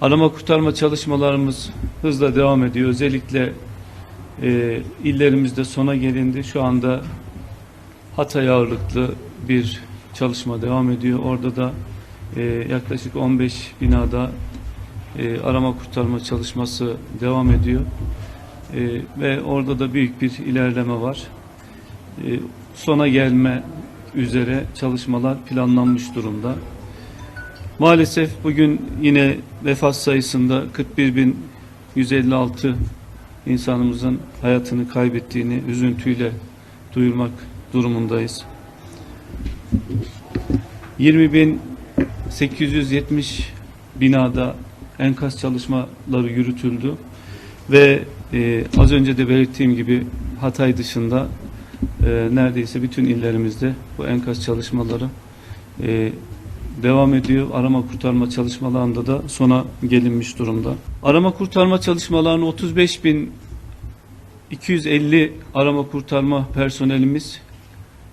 Arama kurtarma çalışmalarımız hızla devam ediyor. Özellikle e, illerimizde sona gelindi. Şu anda Hatay ağırlıklı bir çalışma devam ediyor. Orada da e, yaklaşık 15 binada e, arama kurtarma çalışması devam ediyor. E, ve orada da büyük bir ilerleme var. E, sona gelme üzere çalışmalar planlanmış durumda. Maalesef bugün yine vefat sayısında 41.156 insanımızın hayatını kaybettiğini üzüntüyle duyurmak durumundayız. 20.870 binada enkaz çalışmaları yürütüldü ve e, az önce de belirttiğim gibi Hatay dışında e, neredeyse bütün illerimizde bu enkaz çalışmaları e, devam ediyor. Arama kurtarma çalışmalarında da sona gelinmiş durumda. Arama kurtarma çalışmalarını 35 bin 250 arama kurtarma personelimiz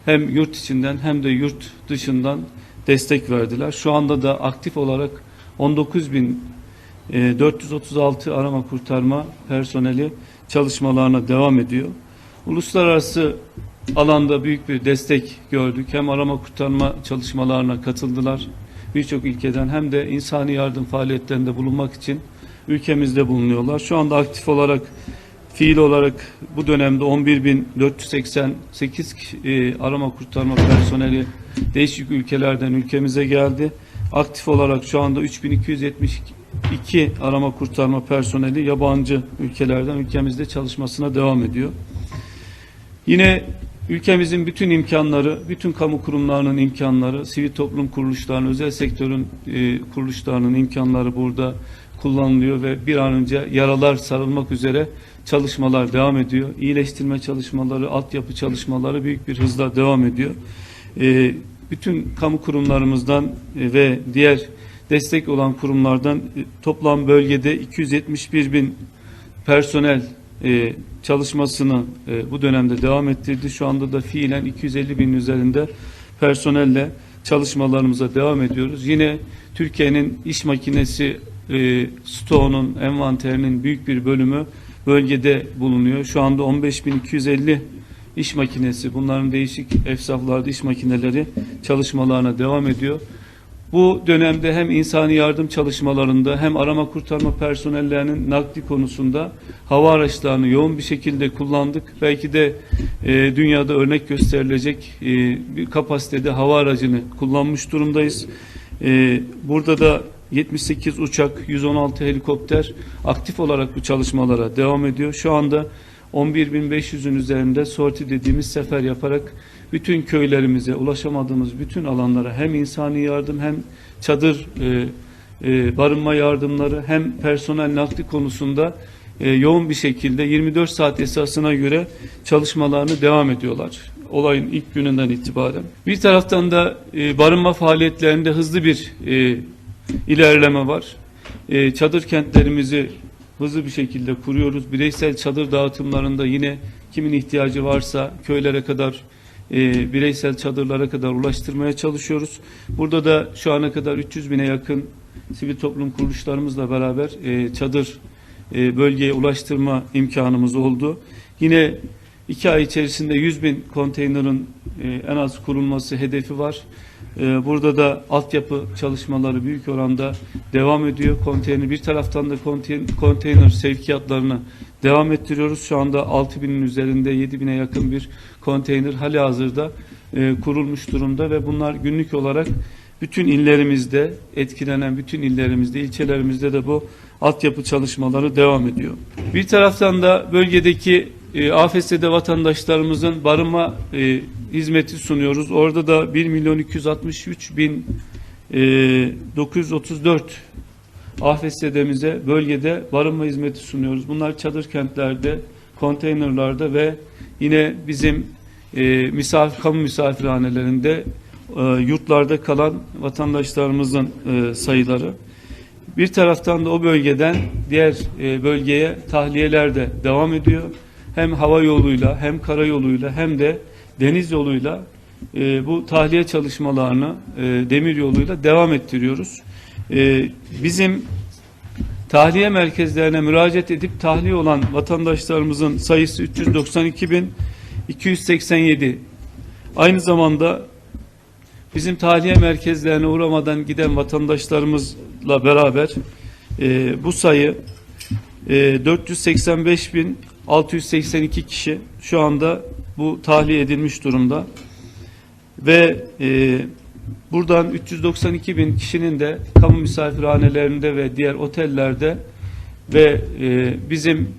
hem yurt içinden hem de yurt dışından destek verdiler. Şu anda da aktif olarak 19.436 arama kurtarma personeli çalışmalarına devam ediyor. Uluslararası alanda büyük bir destek gördük. Hem arama kurtarma çalışmalarına katıldılar birçok ülkeden hem de insani yardım faaliyetlerinde bulunmak için ülkemizde bulunuyorlar. Şu anda aktif olarak fiil olarak bu dönemde 11.488 e, arama kurtarma personeli değişik ülkelerden ülkemize geldi. Aktif olarak şu anda 3272 arama kurtarma personeli yabancı ülkelerden ülkemizde çalışmasına devam ediyor. Yine ülkemizin bütün imkanları, bütün kamu kurumlarının imkanları, sivil toplum kuruluşlarının, özel sektörün e, kuruluşlarının imkanları burada kullanılıyor ve bir an önce yaralar sarılmak üzere çalışmalar devam ediyor. İyileştirme çalışmaları, altyapı çalışmaları büyük bir hızla devam ediyor. E, bütün kamu kurumlarımızdan e, ve diğer destek olan kurumlardan e, toplam bölgede 271 bin personel e, çalışmasını e, bu dönemde devam ettirdi. Şu anda da fiilen 250 bin üzerinde personelle çalışmalarımıza devam ediyoruz. Yine Türkiye'nin iş makinesi e, stoğunun, envanterinin büyük bir bölümü bölgede bulunuyor. Şu anda 15.250 iş makinesi, bunların değişik efsaflarda iş makineleri çalışmalarına devam ediyor. Bu dönemde hem insani yardım çalışmalarında hem arama kurtarma personellerinin nakli konusunda hava araçlarını yoğun bir şekilde kullandık. Belki de e, dünyada örnek gösterilecek e, bir kapasitede hava aracını kullanmış durumdayız. E, burada da 78 uçak, 116 helikopter aktif olarak bu çalışmalara devam ediyor. Şu anda 11.500'ün üzerinde sorti dediğimiz sefer yaparak bütün köylerimize ulaşamadığımız bütün alanlara hem insani yardım hem çadır e, e, barınma yardımları hem personel nakli konusunda e, yoğun bir şekilde 24 saat esasına göre çalışmalarını devam ediyorlar. Olayın ilk gününden itibaren. Bir taraftan da e, barınma faaliyetlerinde hızlı bir e, ilerleme var. E, çadır kentlerimizi hızlı bir şekilde kuruyoruz. Bireysel çadır dağıtımlarında yine kimin ihtiyacı varsa köylere kadar e, bireysel çadırlara kadar ulaştırmaya çalışıyoruz. Burada da şu ana kadar 300 bine yakın sivil toplum kuruluşlarımızla beraber e, çadır e, bölgeye ulaştırma imkanımız oldu. Yine iki ay içerisinde 100 bin konteynerin e, en az kurulması hedefi var. E, burada da altyapı çalışmaları büyük oranda devam ediyor. Konteyner bir taraftan da konteyner, sevkiyatlarını devam ettiriyoruz. Şu anda 6 binin üzerinde 7 bine yakın bir konteyner hali hazırda e, kurulmuş durumda ve bunlar günlük olarak bütün illerimizde etkilenen bütün illerimizde, ilçelerimizde de bu altyapı çalışmaları devam ediyor. Bir taraftan da bölgedeki e, AFS'de vatandaşlarımızın barınma e, hizmeti sunuyoruz. Orada da 1 milyon 263 bin e, 934 AFS'demize bölgede barınma hizmeti sunuyoruz. Bunlar çadır kentlerde, konteynerlarda ve yine bizim e, misafir, kamu misafirhanelerinde e, yurtlarda kalan vatandaşlarımızın e, sayıları. Bir taraftan da o bölgeden diğer e, bölgeye tahliyeler de devam ediyor. Hem hava yoluyla hem karayoluyla hem de deniz yoluyla e, bu tahliye çalışmalarını e, demir yoluyla devam ettiriyoruz. E, bizim tahliye merkezlerine müracaat edip tahliye olan vatandaşlarımızın sayısı 392.287. Aynı zamanda bizim tahliye merkezlerine uğramadan giden vatandaşlarımızla beraber e, bu sayı e, 485.682 kişi şu anda bu tahliye edilmiş durumda ve e, buradan 392 bin kişinin de kamu misafirhanelerinde ve diğer otellerde ve e, bizim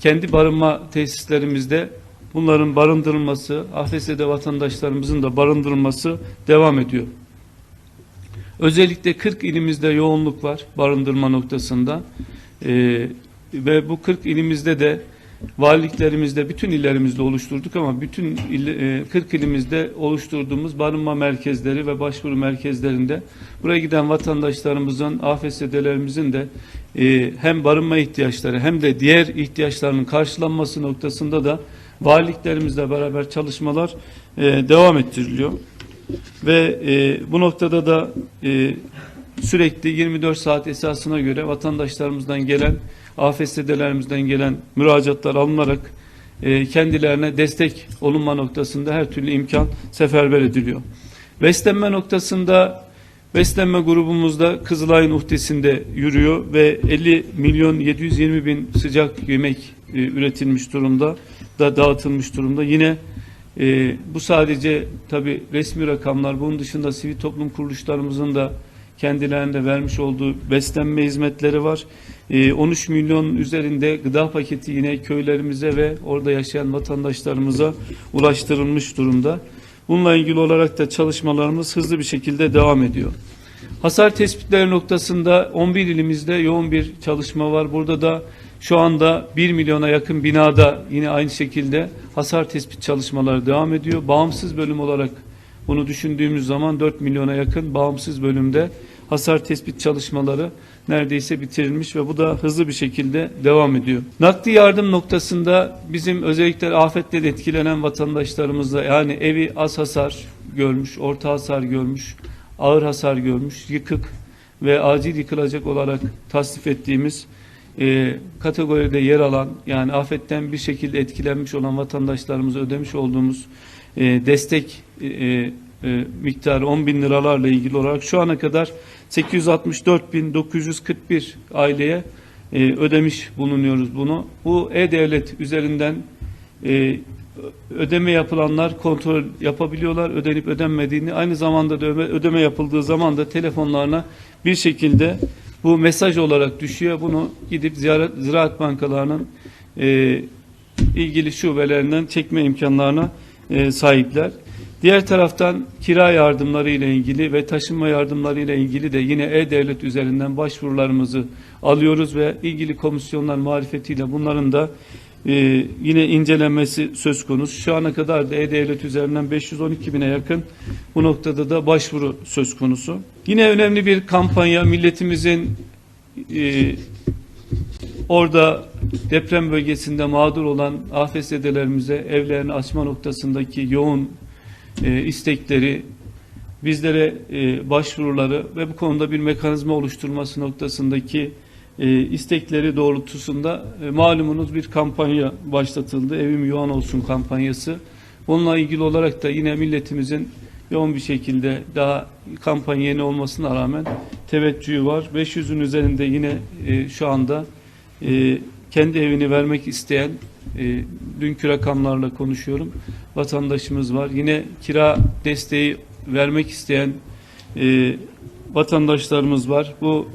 kendi barınma tesislerimizde bunların barındırılması, AFS'de vatandaşlarımızın da barındırılması devam ediyor. Özellikle 40 ilimizde yoğunluk var barındırma noktasında. Ee, ve bu 40 ilimizde de valiliklerimizde bütün illerimizde oluşturduk ama bütün il, e, 40 ilimizde oluşturduğumuz barınma merkezleri ve başvuru merkezlerinde buraya giden vatandaşlarımızın, AFS'delerimizin de e, hem barınma ihtiyaçları hem de diğer ihtiyaçlarının karşılanması noktasında da valiliklerimizle beraber çalışmalar e, devam ettiriliyor. Ve e, bu noktada da e, sürekli 24 saat esasına göre vatandaşlarımızdan gelen, AFS'delerimizden gelen müracaatlar alınarak e, kendilerine destek olunma noktasında her türlü imkan seferber ediliyor. Beslenme noktasında beslenme grubumuzda Kızılay'ın uhdesinde yürüyor ve 50 milyon 720 bin sıcak yemek e, üretilmiş durumda da dağıtılmış durumda. Yine e, bu sadece tabi resmi rakamlar. Bunun dışında sivil toplum kuruluşlarımızın da kendilerinde vermiş olduğu beslenme hizmetleri var. E, 13 milyon üzerinde gıda paketi yine köylerimize ve orada yaşayan vatandaşlarımıza ulaştırılmış durumda. Bununla ilgili olarak da çalışmalarımız hızlı bir şekilde devam ediyor. Hasar tespitleri noktasında 11 ilimizde yoğun bir çalışma var. Burada da şu anda 1 milyona yakın binada yine aynı şekilde hasar tespit çalışmaları devam ediyor. Bağımsız bölüm olarak bunu düşündüğümüz zaman 4 milyona yakın bağımsız bölümde hasar tespit çalışmaları neredeyse bitirilmiş ve bu da hızlı bir şekilde devam ediyor. Nakdi yardım noktasında bizim özellikle afetle etkilenen vatandaşlarımızla yani evi az hasar görmüş, orta hasar görmüş, ağır hasar görmüş, yıkık ve acil yıkılacak olarak tasnif ettiğimiz e, kategoride yer alan yani afetten bir şekilde etkilenmiş olan vatandaşlarımıza ödemiş olduğumuz e, destek e, e, miktarı 10 bin liralarla ilgili olarak şu ana kadar 864.941 aileye e, ödemiş bulunuyoruz bunu. Bu E-Devlet üzerinden e, ödeme yapılanlar kontrol yapabiliyorlar. Ödenip ödenmediğini aynı zamanda da ödeme, ödeme yapıldığı zaman da telefonlarına bir şekilde bu mesaj olarak düşüyor. Bunu gidip ziyaret, ziraat bankalarının e, ilgili şubelerinden çekme imkanlarına e, sahipler. Diğer taraftan kira yardımları ile ilgili ve taşınma yardımları ile ilgili de yine E-Devlet üzerinden başvurularımızı alıyoruz ve ilgili komisyonlar marifetiyle bunların da e, yine incelenmesi söz konusu. Şu ana kadar da E-Devlet üzerinden 512 bine yakın bu noktada da başvuru söz konusu. Yine önemli bir kampanya milletimizin e, orada deprem bölgesinde mağdur olan afetzedelerimize evlerini açma noktasındaki yoğun e, istekleri, bizlere e, başvuruları ve bu konuda bir mekanizma oluşturması noktasındaki e, istekleri doğrultusunda e, malumunuz bir kampanya başlatıldı. Evim Yuvan Olsun kampanyası. Bununla ilgili olarak da yine milletimizin yoğun bir şekilde daha kampanya yeni olmasına rağmen teveccühü var. 500'ün üzerinde yine e, şu anda e, kendi evini vermek isteyen e, dünkü rakamlarla konuşuyorum. Vatandaşımız var. Yine kira desteği vermek isteyen e, vatandaşlarımız var. Bu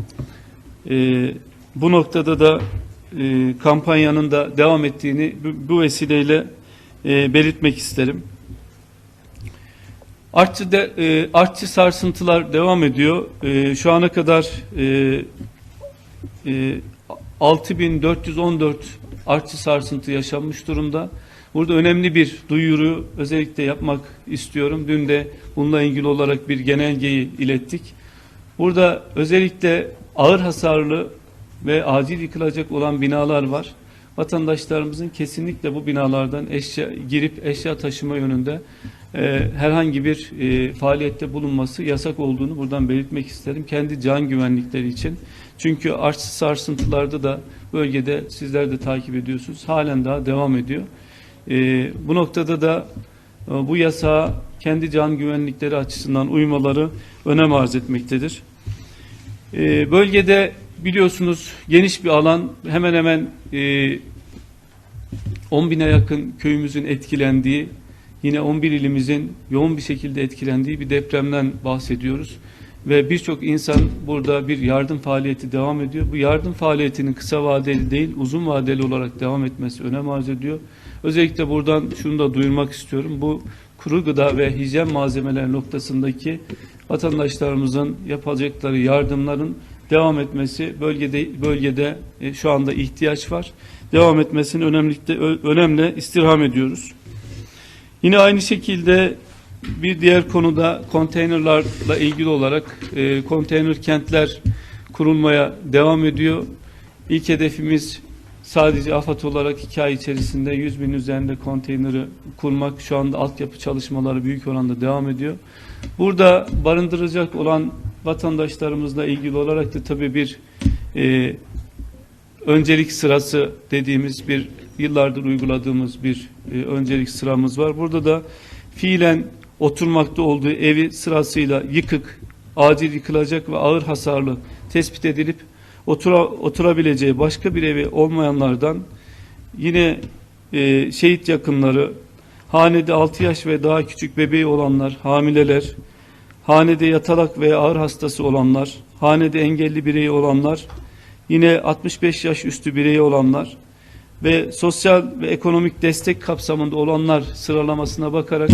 e, bu noktada da e, kampanyanın da devam ettiğini bu, bu vesileyle e, belirtmek isterim. Artçı, de, e, artçı sarsıntılar devam ediyor. E, şu ana kadar e, e, 6414 artçı sarsıntı yaşanmış durumda. Burada önemli bir duyuru özellikle yapmak istiyorum. Dün de bununla ilgili olarak bir genelgeyi ilettik. Burada özellikle ağır hasarlı ve acil yıkılacak olan binalar var. Vatandaşlarımızın kesinlikle bu binalardan eşya girip eşya taşıma yönünde e, herhangi bir e, faaliyette bulunması yasak olduğunu buradan belirtmek isterim. Kendi can güvenlikleri için. Çünkü arz sarsıntılarda da bölgede sizler de takip ediyorsunuz. Halen daha devam ediyor. E, bu noktada da e, bu yasağa kendi can güvenlikleri açısından uymaları önem arz etmektedir. E, bölgede biliyorsunuz geniş bir alan hemen hemen e, 10 bine yakın köyümüzün etkilendiği yine 11 ilimizin yoğun bir şekilde etkilendiği bir depremden bahsediyoruz. Ve birçok insan burada bir yardım faaliyeti devam ediyor. Bu yardım faaliyetinin kısa vadeli değil uzun vadeli olarak devam etmesi önem arz ediyor. Özellikle buradan şunu da duyurmak istiyorum. Bu kuru gıda ve hijyen malzemeleri noktasındaki vatandaşlarımızın yapacakları yardımların devam etmesi bölgede bölgede e, şu anda ihtiyaç var. Devam etmesini önemlilikte önemli istirham ediyoruz. Yine aynı şekilde bir diğer konuda konteynerlarla ilgili olarak e, konteyner kentler kurulmaya devam ediyor. İlk hedefimiz sadece AFAD olarak iki ay içerisinde 100 bin üzerinde konteyneri kurmak. Şu anda altyapı çalışmaları büyük oranda devam ediyor. Burada barındıracak olan vatandaşlarımızla ilgili olarak da tabii bir e, öncelik sırası dediğimiz bir yıllardır uyguladığımız bir e, öncelik sıramız var. Burada da fiilen oturmakta olduğu evi sırasıyla yıkık, acil yıkılacak ve ağır hasarlı tespit edilip otura, oturabileceği başka bir evi olmayanlardan yine e, şehit yakınları, hanede 6 yaş ve daha küçük bebeği olanlar, hamileler, hanede yatalak veya ağır hastası olanlar, hanede engelli bireyi olanlar, yine 65 yaş üstü bireyi olanlar ve sosyal ve ekonomik destek kapsamında olanlar sıralamasına bakarak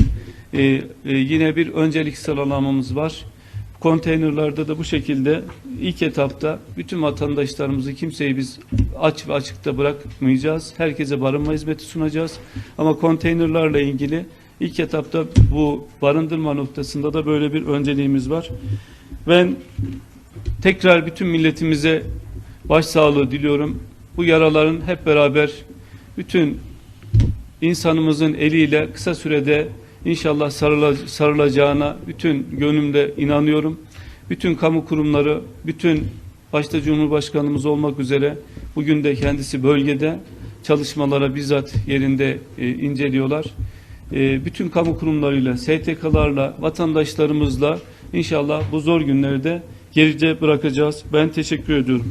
e, e, yine bir öncelik sıralamamız var. Konteynerlarda da bu şekilde ilk etapta bütün vatandaşlarımızı kimseyi biz aç ve açıkta bırakmayacağız. Herkese barınma hizmeti sunacağız. Ama konteynerlarla ilgili ilk etapta bu barındırma noktasında da böyle bir önceliğimiz var. Ben tekrar bütün milletimize başsağlığı diliyorum. Bu yaraların hep beraber bütün insanımızın eliyle kısa sürede inşallah sarıla- sarılacağına bütün gönlümde inanıyorum. Bütün kamu kurumları, bütün başta Cumhurbaşkanımız olmak üzere bugün de kendisi bölgede çalışmalara bizzat yerinde e, inceliyorlar. E, bütün kamu kurumlarıyla, STK'larla, vatandaşlarımızla inşallah bu zor günleri de geride bırakacağız. Ben teşekkür ediyorum.